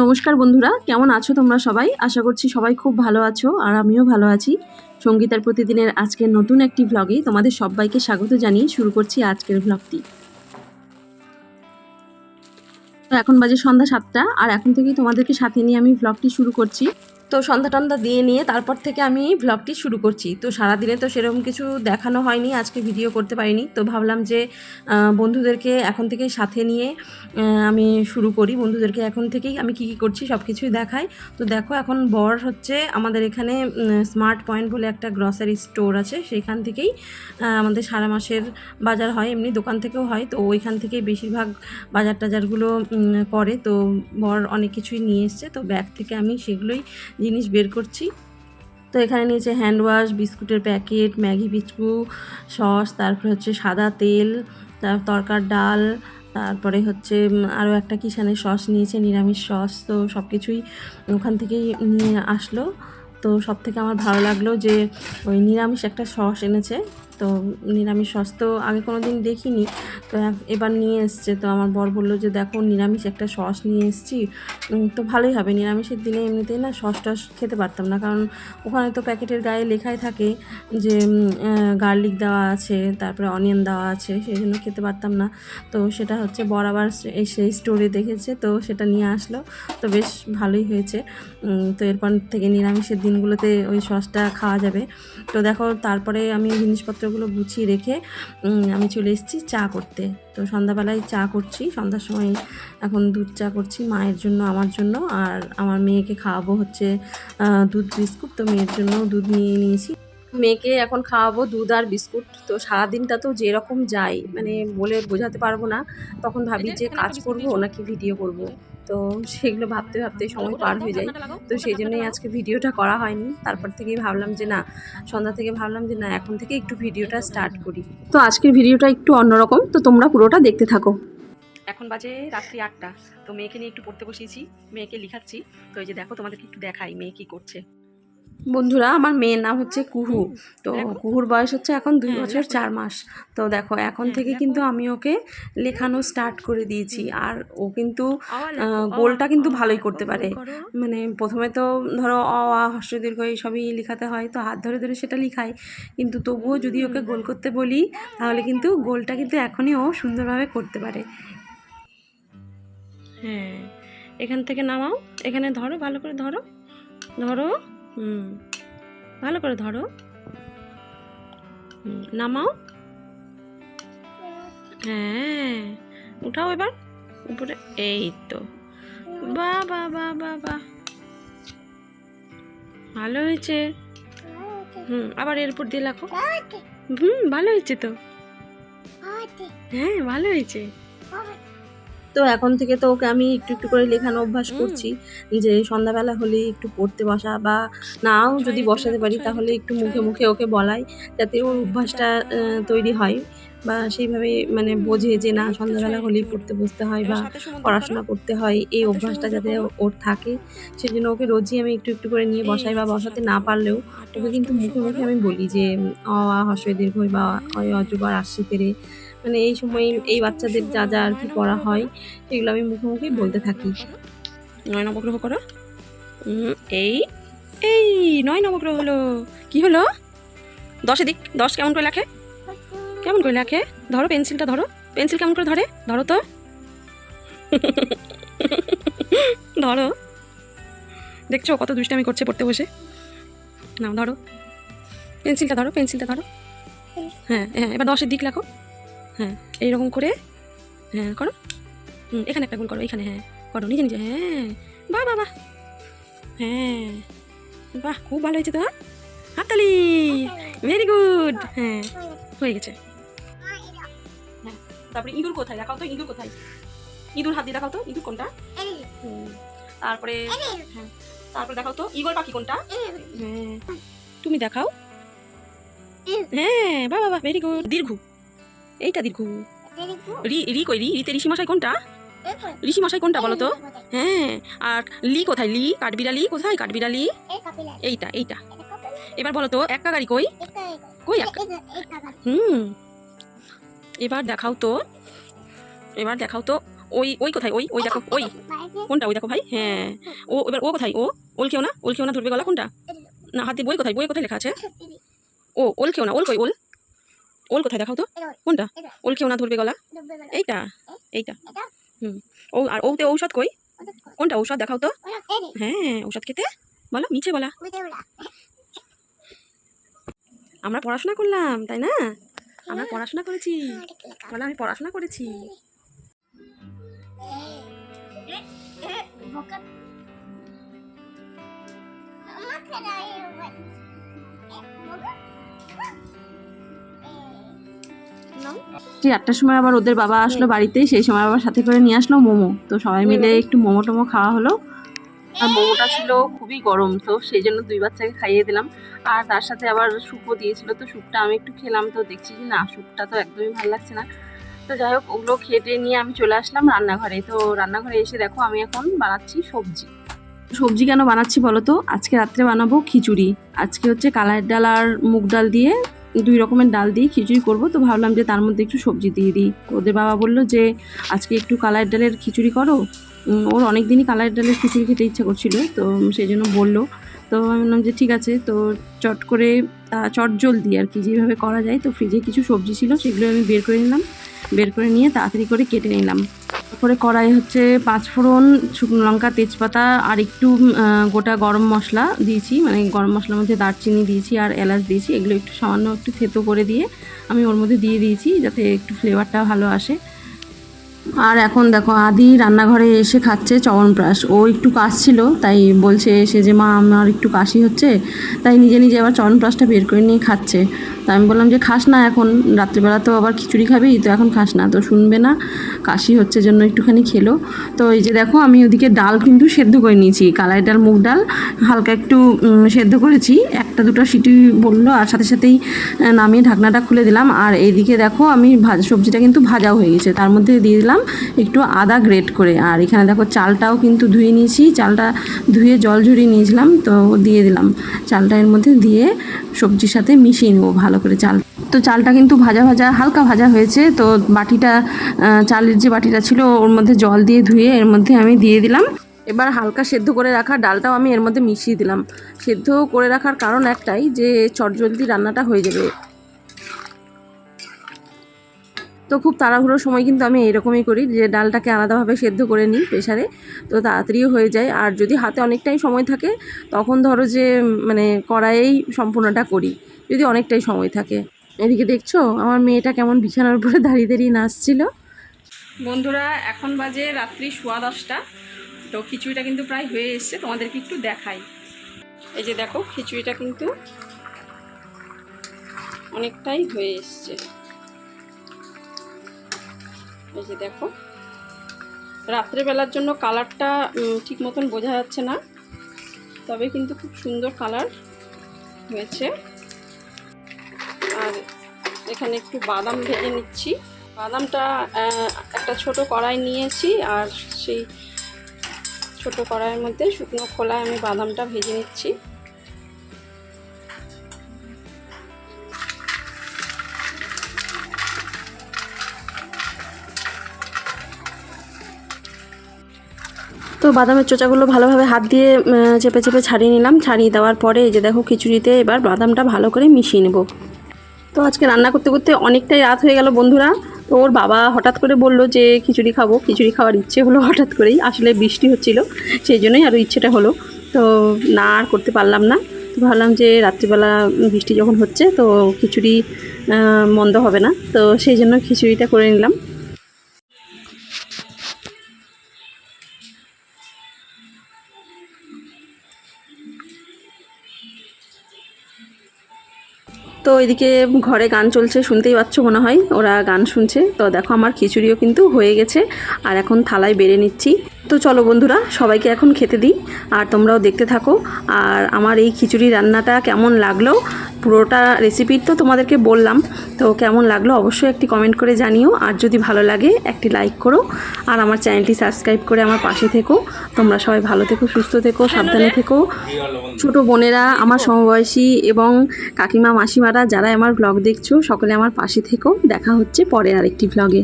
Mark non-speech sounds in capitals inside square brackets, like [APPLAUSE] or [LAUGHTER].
নমস্কার বন্ধুরা, কেমন আছো তোমরা সবাই? আশা করছি সবাই খুব ভালো আছো আর আমিও ভালো আছি। সঙ্গীতার প্রতিদিনের আজকের নতুন একটি ভ্লগে তোমাদের সবাইকে স্বাগত জানিয়ে শুরু করছি আজকের ভ্লগটি এখন বাজে সন্ধ্যা সাতটা, আর এখন থেকেই তোমাদেরকে সাথে নিয়ে আমি ভ্লগটি শুরু করছি। তো সন্ধ্যা টন্ধা দিয়ে নিয়ে তারপর থেকে আমি ভ্লগটি শুরু করছি। তো সারাদিনে তো সেরকম কিছু দেখানো হয়নি, আজকে ভিডিও করতে পারিনি। তো ভাবলাম যে বন্ধুদেরকে এখন থেকে সাথে নিয়ে আমি শুরু করি। বন্ধুদেরকে এখন থেকেই আমি কী কী করছি সব কিছুই দেখাই। তো দেখো, এখন বর হচ্ছে আমাদের এখানে স্মার্ট পয়েন্ট বলে একটা গ্রসারি স্টোর আছে। সেখান থেকেই আমাদের সারা মাসের বাজার হয়। এমনি দোকান থেকেও হয়। তো ওইখান থেকেই বেশিরভাগ বাজার টাজারগুলো করে। তো বর অনেক কিছুই নিয়ে এসছে। তো ব্যাগ থেকে আমি সেগুলোই জিনিস বের করছি। তো এখানে নিয়েছে হ্যান্ড ওয়াশ বিস্কুটের প্যাকেট ম্যাগি বিচকু সস, তারপরে হচ্ছে সাদা তেল, তার তরকার ডাল, তারপরে হচ্ছে আরও একটা কিষানের সস নিয়েছে, নিরামিষ সস, তো সব কিছুই ওখান থেকেই নিয়ে আসলো। তো সব থেকে আমার ভালো লাগল যে ওই নিরামিষ একটা সস এনেছে। তো নিরামিষ সস তো আগে কোনো দিন দেখিনি। তো এবার নিয়ে এসছে। তো আমার বর বলল যে, দেখো, নিরামিষ একটা সস নিয়ে এসছি। তো ভালোই হবে। নিরামিষের দিনে এমনিতেই না সস টস খেতে পারতাম না। কারণ ওখানে তো প্যাকেটের গায়ে লেখাই থাকে যে গার্লিক দেওয়া আছে, তারপরে অনিয়ন দেওয়া আছে, সেই জন্য খেতে পারতাম না। তো সেটা হচ্ছে বরাবর এই সেই স্টোরে দেখেছে। তো সেটা নিয়ে আসলো। তো বেশ ভালোই হয়েছে। তো এরপর থেকে নিরামিষের দিনগুলোতে ওই সসটা খাওয়া যাবে। তো দেখো, তারপরে আমি জিনিসপত্রগুলো গুছিয়ে রেখে আমি চলে এসেছি চা করতে। তো সন্ধ্যাবেলায় চা করছি, সন্ধ্যার সময় এখন দুধ চা করছি মায়ের জন্য, আমার জন্য। আর আমার মেয়েকে খাওয়াবো হচ্ছে দুধ বিস্কুট, তো মেয়ের জন্য দুধ নিয়ে নিয়েছি। মেয়েকে এখন খাওয়াবো দুধ আর বিস্কুট। তো সারাদিনটা তো যেরকম যাই মানে বলে বোঝাতে পারব না। তখন ভাবি যে কাজ করব নাকি ভিডিও করব। তো সেগুলো ভাবতে ভাবতে সময় পার হয়ে যায়। তো সেই জন্যই আজকে ভিডিওটা করা হয়নি। তারপর থেকেই ভাবলাম যে না সন্ধ্যা থেকে ভাবলাম যে না এখন থেকে একটু ভিডিওটা স্টার্ট করি। তো আজকের ভিডিওটা একটু অন্যরকম। তো তোমরা পুরোটা দেখতে থাকো। এখন বাজে রাত্রি আটটা। তো মেয়েকে নিয়ে একটু পড়তে বসিয়েছি। মেয়েকে লিখাচ্ছি। তো এই যে দেখো তোমাদেরকে একটু দেখাই মেয়ে কী করছে। বন্ধুরা আমার মেয়ের নাম হচ্ছে কুহু। তো কুহুর বয়স হচ্ছে এখন দুই বছর চার মাস। তো দেখো এখন থেকে কিন্তু আমি ওকে লেখানো স্টার্ট করে দিয়েছি। আর ও কিন্তু গোলটা কিন্তু ভালোই করতে পারে। মানে প্রথমে তো ধরো অ আ হর্ষ দীর্ঘ এই সবই লেখাতে হয় তো হাত ধরে ধরে সেটা লিখাই কিন্তু তবুও যদি ওকে গোল করতে বলি তাহলে কিন্তু গোলটা কিন্তু এখনই ও সুন্দরভাবে করতে পারে। হ্যাঁ এখান থেকে নামাও। এখানে ধরো ভালো করে ধরো। ধরো। হুম। ভালো করে ধরো। নামাও। হ্যাঁ উঠাও এবার উপরে। এই তো। বা বা বা বা বা। ভালো হয়েছে। হুম আবার এর উপর দিয়ে রাখো হুম ভালো হয়েছে তো। হ্যাঁ ভালো হয়েছে। তো এখন থেকে তো ওকে আমি একটু একটু করে লেখানো অভ্যাস করছি। যে সন্ধ্যাবেলা হলে একটু পড়তে বসা বা নাও যদি বসাতে পারি তাহলে একটু মুখে মুখে ওকে বলাই যাতে ওর অভ্যাসটা তৈরি হয় বা সেইভাবে মানে বোঝে যে না সন্ধ্যাবেলা হলেই পড়তে বসতে হয় বা পড়াশোনা করতে হয় এই অভ্যাসটা যাতে ওর থাকে। সেই জন্য ওকে রোজই আমি একটু একটু করে নিয়ে বসাই বা বসাতে না পারলেও ওকে কিন্তু মুখে মুখে আমি বলি যে অ আ হর্ষই দীর্ঘই বা অয় অজবার আসি তেরে মানে এই সময় এই বাচ্চাদের যা যা আর কি পড়া হয়, সেগুলো আমি মুখোমুখি বলতে থাকি। নয় নবগ্রহ করো। এই এই, নয় নবগ্রহ হলো। কি হলো? দশে দিক দশ কেমন করে লেখে? কেমন করে লেখে? ধরো পেন্সিলটা, ধরো। পেন্সিল কেমন করে ধরে? ধরো তো। [LAUGHS] ধরো। দেখছ কত দুষ্টামি করছে পড়তে বসে? নাও, ধরো। পেন্সিলটা ধরো পেন্সিলটা ধরো। হ্যাঁ হ্যাঁ এবার দশের দিক লেখো। হ্যাঁ এইরকম করে। হ্যাঁ করো। হুম, এখানে একটা গোল করো, এখানে হ্যাঁ করো, নিজে নিজে হ্যাঁ বাহ বাহ বাহ। হ্যাঁ বাহ, খুব ভালো হয়েছে তো হ্যাঁ। হাততালি ভেরি গুড হ্যাঁ হয়ে গেছে। হ্যাঁ তারপরে ইঁদুর কোথায়? দেখাও তো, ইঁদুর কোথায়? ইঁদুর হাত দিয়ে দেখাও তো, ইঁদুর কোনটা? তারপরে হ্যাঁ তারপরে দেখাও তো ইগল পাখি কোনটা? হ্যাঁ তুমি দেখাও। হ্যাঁ বাহ বাহ ভেরি গুড দীর্ঘ। এইটা দীর্ঘ। রি রি কই রি? রিতে ঋষি মশাই কোনটা? ঋষি মশাই কোনটা বলো তো? হ্যাঁ আর লি কোথায়? লি কাঠবিড়ালি? কোথায় কাঠবিড়ালি? এইটা এইটা। এবার বলো তো একা গাড়ি কই? কই একা? হুম। এবার দেখাও তো এবার দেখাও তো ওই ওই কোথায়? ওই ওই দেখো ওই। কোনটা? ওই দেখো ভাই হ্যাঁ। ও এবার ও কোথায়? ও ওল খেও না? ওল খেও না ধরবে গলা কোনটা? না হাতে বই কোথায়? বই কোথায় লেখা আছে? ও ওল খেও না? ওল কই? ওল? ওল কোথায় দেখাও তো কোনটা ওল খেও না ধরবে গলা এইটা এইটা হুম ও আর ওতে ঔষধ কই কোনটা ঔষধ দেখাও তো হ্যাঁ ঔষধ খেতে বলো মিছে বলা আমরা পড়াশোনা করলাম তাই না আমরা পড়াশোনা করেছি বলো আমি পড়াশোনা করেছি ঠিক আটটার সময় আবার ওদের বাবা আসলো বাড়িতে সেই সময় আবার সাথে করে নিয়ে আসলো মোমো। তো সবাই মিলে একটু মোমো টোমো খাওয়া হলো। আর মোমোটা ছিল খুবই গরম তো সেই জন্য দুই বাচ্চাকে খাইয়ে দিলাম। আর তার সাথে আবার স্যুপও দিয়েছিল তো স্যুপটা আমি একটু খেলাম তো দেখছি যে না স্যুপটা তো একদমই ভালো লাগছে না। তো যাই হোক ওগুলো খেটে নিয়ে আমি চলে আসলাম রান্নাঘরে। তো রান্নাঘরে এসে দেখো আমি এখন বানাচ্ছি সবজি। সবজি কেন বানাচ্ছি বলো তো? আজকে রাত্রে বানাবো খিচুড়ি। আজকে হচ্ছে কালার ডাল আর মুগ ডাল দিয়ে দুই রকমের ডাল দিয়ে খিচুড়ি করব। তো ভাবলাম যে তার মধ্যে একটু সবজি দিয়ে দিই। ওদের বাবা বলল যে, আজকে একটু কালার ডালের খিচুড়ি করো। ওর অনেক দিনই কালার ডালের খিচুড়ি খেতে ইচ্ছা করছিল, তো সেই জন্য বলল। তো আমি বললাম যে, ঠিক আছে। তো চট করে চট জলদি আর কি যেভাবে করা যায়। তো ফ্রিজে কিছু সবজি ছিল, সেগুলো আমি বের করে নিলাম। বের করে নিয়ে তাড়াতাড়ি করে কেটে নিলাম। তারপরে কড়াই হচ্ছে পাঁচ ফোড়ন, শুকনো লঙ্কা, তেজপাতা আর একটু গোটা গরম মশলা দিয়েছি। মানে গরম মশলার মধ্যে দারচিনি দিয়েছি আর এলাচ দিয়েছি। এগুলো একটু সামান্য একটু থেতো করে দিয়ে আমি ওর মধ্যে দিয়ে দিয়েছি যাতে একটু ফ্লেভারটা ভালো আসে। আর এখন দেখো আদি রান্নাঘরে এসে খাচ্ছে চবনপ্রাশ। ও একটু কাশছিল তাই বলছে এসে যে, মা, আমার একটু কাশি হচ্ছে। তাই নিজে নিজে আবার চবনপ্রাশটা বের করে নিয়ে খাচ্ছে। তা আমি বললাম যে, খাস না এখন, রাত্রিবেলা তো আবার খিচুড়ি খাবি, তো এখন খাস না। তো শুনবে না, কাশি হচ্ছে জন্য একটুখানি খেলো। তো এই যে দেখো, আমি ওদিকে ডাল কিন্তু সেদ্ধ করে নিয়েছি, কালাই ডাল, মুগ ডাল, হালকা একটু সেদ্ধ করেছি। একটা দুটো সিটি বলল, আর সাথে সাথেই নামিয়ে ঢাকনাটা খুলে দিলাম। আর এইদিকে দেখো, আমি ভাজা, সবজিটা কিন্তু ভাজাও হয়ে গেছে। তার মধ্যে দিয়ে দিলাম একটু আদা গ্রেট করে। আর এখানে দেখো চালটাও কিন্তু ধুয়ে নিয়েছি, চালটা ধুয়ে জল ঝরিয়ে নিয়েছিলাম, তো দিয়ে দিলাম। চালটা এর মধ্যে দিয়ে সবজির সাথে মিশিয়ে নেব ভালো করে চাল। তো চালটা কিন্তু ভাজা ভাজা, হালকা ভাজা হয়েছে, তো বাটিটা চালের যে বাটিটা ছিল, ওর মধ্যে জল দিয়ে ধুয়ে এর মধ্যে আমি দিয়ে দিলাম। এবার হালকা সেদ্ধ করে রাখা ডালটাও আমি এর মধ্যে মিশিয়ে দিলাম। সেদ্ধ করে রাখার কারণ একটাই যে চটজলদি রান্নাটা হয়ে যাবে। তো খুব তাড়াহুড়োর সময় কিন্তু আমি এরকমই করি যে ডালটাকে আলাদাভাবে সেদ্ধ করে নিই প্রেশারে তো তাড়াতাড়িও হয়ে যায়। আর যদি হাতে অনেকটাই সময় থাকে, তখন ধরো যে মানে কড়াইয়েই সম্পূর্ণটা করি, যদি অনেকটাই সময় থাকে। এদিকে দেখছ, আমার মেয়েটা কেমন বিছানার উপরে দাঁড়িয়ে দাঁড়িয়ে নাচছিল। বন্ধুরা, এখন বাজে রাত্রি সোয়া দশটা। তো খিচুড়িটা কিন্তু প্রায় হয়ে এসছে, তোমাদেরকে একটু দেখাই। এই যে দেখো, খিচুড়িটা কিন্তু অনেকটাই হয়ে এসছে। এই যে দেখো। রাত্রেবেলার জন্য কালারটা ঠিক মতন বোঝা যাচ্ছে না, তবে কিন্তু খুব সুন্দর কালার হয়েছে। আর এখানে একটু বাদাম ভেজে নিচ্ছি। বাদামটা একটা ছোট কড়াই নিয়েছি, আর সেই ছোট কড়াইয়ের মধ্যে শুকনো খোলায় আমি বাদামটা ভেজে নিচ্ছি। তো বাদামের চোচাগুলো ভালোভাবে হাত দিয়ে চেপে চেপে ছাড়িয়ে নিলাম। ছাড়িয়ে দেওয়ার পরে এই যে দেখো খিচুড়িতে এবার বাদামটা ভালো করে মিশিয়ে নেব। তো আজকে রান্না করতে করতে অনেকটাই রাত হয়ে গেল বন্ধুরা। তো ওর বাবা হঠাৎ করে বলল যে, খিচুড়ি খাব। খিচুড়ি খাওয়ার ইচ্ছে হলো হঠাৎ করেই। আসলে বৃষ্টি হচ্ছিল, সেই জন্যই আরও ইচ্ছেটা হলো। তো না, আর করতে পারলাম না। তো ভাবলাম যে রাত্রিবেলা বৃষ্টি যখন হচ্ছে, তো খিচুড়ি মন্দ হবে না। তো সেই জন্য খিচুড়িটা করে নিলাম। তো এদিকে ঘরে গান চলছে, শুনতেই পাচ্ছ মনে হয়, ওরা গান শুনছে। তো দেখো আমার খিচুড়িও কিন্তু হয়ে গেছে, আর এখন থালায় বেড়ে নিচ্ছি। তো চলো বন্ধুরা, সবাইকে এখন খেতে দিই, আর তোমরাও দেখতে থাকো। আর আমার এই খিচুড়ি রান্নাটা কেমন লাগল পুরোটা রেসিপি তো তোমাদেরকে বললাম। তো কেমন লাগল অবশ্যই একটি কমেন্ট করে জানিও। আর যদি ভালো লাগে একটি লাইক করো। আর আমার চ্যানেলটি সাবস্ক্রাইব করে আমার পাশে থেকো। তোমরা সবাই ভালো থেকো সুস্থ থেকো সাবধানে থেকো। ছোট বোনেরা আমার সমবয়সী এবং কাকিমা মাসিমারা যারা আমার ব্লগ দেখছ সকলে আমার পাশে থেকো। দেখা হচ্ছে পরের আরেকটি ব্লগে